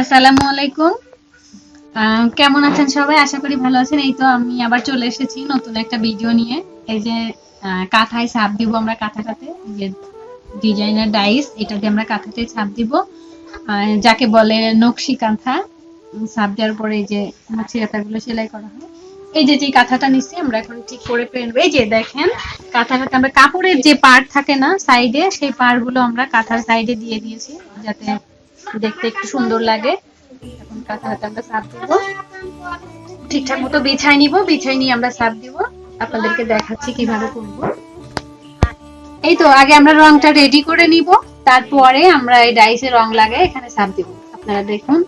আসসালামু আলাইকুম। কেমন আছেন সবাই? আশা করি ভালো আছেন। এই তো আমি আবার চলে এসেছি নতুন একটা ভিডিও নিয়ে। এই যে কাঁথায় ছাপ দিব আমরা কাঁথাটাতে। যে ডিজাইনার ডাইস এটা দিয়ে আমরা কাঁথাতে ছাপ দিব। যাকে বলে নকশি কাঁথা। ছাপ দেওয়ার পরে এই যে নকশি কাঁথাগুলো সেলাই করা হয়। এই যে যে কাঁথাটা নিচ্ছি, আমরা এখন ঠিক করে ফেলব এই যে দেখেন, কাঁথাটাতে আমরা কাপড়ের যে পার্ট থাকে না সাইডে সেই পার্টগুলো আমরা কাঁথার সাইডে দিয়ে দিয়েছি। যাতে দেখতে একটু সুন্দর লাগে। এখন কাঁথা হাতে আমরা সাপ দিব ঠিকঠাক মতো বিছাই নিব বিছাই নিয়ে আমরা সাপ দিব। আপনাদেরকে দেখাচ্ছি কীভাবে করব। এই তো, আগে আমরা রংটা রেডি করে নিব। তারপরে আমরা এই ডাইসে রং লাগাই এখানে সাপ দিব। আপনারা দেখুন।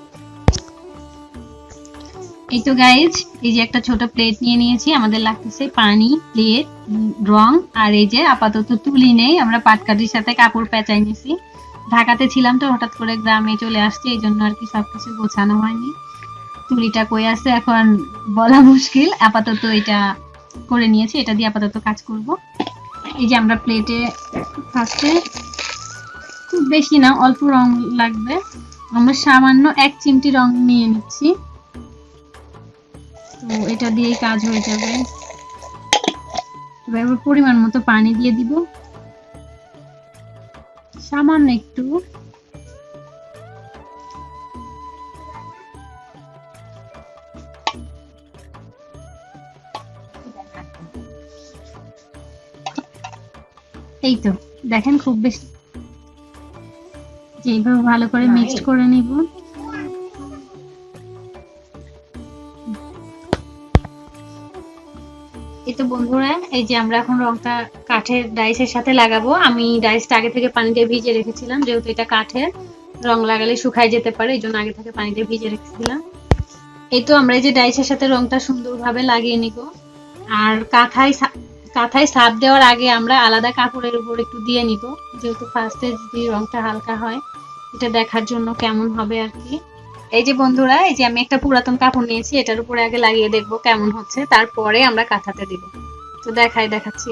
এই তো গাইজ এই যে একটা ছোট প্লেট নিয়ে নিয়েছি। আমাদের লাগতেছে পানি প্লেট রং। আর এই যে আপাতত তুলি নেই। আমরা পাটকাঠির সাথে কাপড় পেঁচাই নিয়েছি ঢাকাতে ছিলাম তো, হঠাৎ করে গ্রামে চলে আসছি, এই জন্য আর কি সবকিছু গোছানো হয়নি। তুলিটা কই আছে এখন বলা মুশকিল, আপাতত এটা করে নিয়েছি, এটা দিয়ে আপাতত কাজ করব। এই যে আমরা প্লেটে ফার্স্টে খুব বেশি না, অল্প রং লাগবে। আমরা সামান্য এক চিমটি রং নিয়ে নিচ্ছি। তো এটা দিয়েই কাজ হয়ে যাবে। এবার পরিমাণ মতো পানি দিয়ে দিব। সামান্য একটু। এই তো দেখেন খুব বেশি। যে এইভাবে ভালো করে মিক্সড করে নিব। এই তো বন্ধুরা, এই যে আমরা এখন রংটা কাঠের ডাইসের সাথে লাগাবো। আমি ডাইসটা আগে থেকে পানিতে ভিজে রেখেছিলাম, যেহেতু এটা কাঠের, রং লাগালে শুকায় যেতে পারে, এই জন্য আগে থেকে পানিতে ভিজে রেখেছিলাম। এই তো আমরা এই যে ডাইসের সাথে রংটা সুন্দরভাবে লাগিয়ে নিব। আর কাঁথায় কাঁথায় সাপ দেওয়ার আগে আমরা আলাদা কাপড়ের উপর একটু দিয়ে নিব, যেহেতু ফার্স্টে যদি রংটা হালকা হয়, এটা দেখার জন্য কেমন হবে আর কি। এই যে বন্ধুরা, এই যে আমি একটা পুরাতন কাপড় নিয়েছি, এটার উপরে আগে লাগিয়ে দেখব কেমন হচ্ছে, তারপরে আমরা কাঁথাতে দিব। তো দেখাই, দেখাচ্ছি।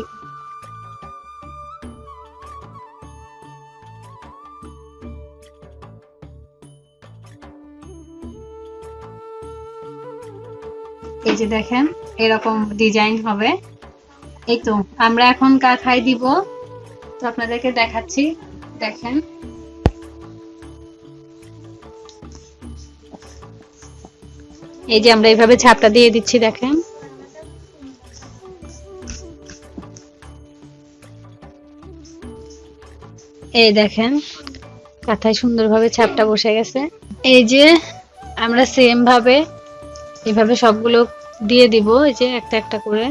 এই যে দেখেন, এরকম ডিজাইন হবে। এই তো, আমরা এখন কাঁথায় দিব। তো আপনাদেরকে দেখাচ্ছি, দেখেন। এই যে আমরা এইভাবে ছাপটা দিয়ে দিচ্ছি, দেখেন। এই দেখেন, কাঁথায় সুন্দরভাবে ছাপটা বসে গেছে। এই যে আমরা সেম ভাবে এভাবে সবগুলো দিয়ে দিব, এই যে একটা একটা করে।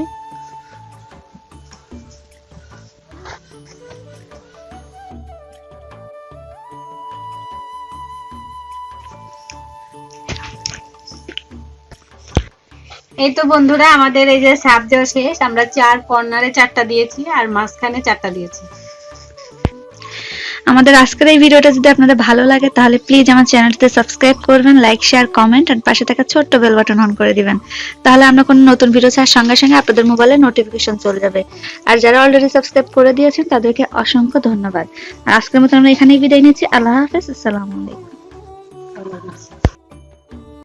এই তো বন্ধুরা, আমাদের এই যে সাপ দেওয়া শেষ, আমরা চার কর্নারে চারটা দিয়েছি আর মাঝখানে চারটা দিয়েছি। আমাদের আজকের এই ভিডিওটা যদি আপনাদের ভালো লাগে, তাহলে প্লিজ আমার চ্যানেলটিতে সাবস্ক্রাইব করবেন লাইক শেয়ার কমেন্ট আর পাশে থাকা ছোট্ট বেল বাটন অন করে দিবেন। তাহলে আমরা কোনো নতুন ভিডিও ছাড়ার সঙ্গে সঙ্গে আপনাদের মোবাইলে নোটিফিকেশন চলে যাবে। আর যারা অলরেডি সাবস্ক্রাইব করে দিয়েছেন, তাদেরকে অসংখ্য ধন্যবাদ। আর আজকের মতো আমরা এখানেই বিদায় নিচ্ছি। আল্লাহ হাফেজ, আসসালামু আলাইকুম।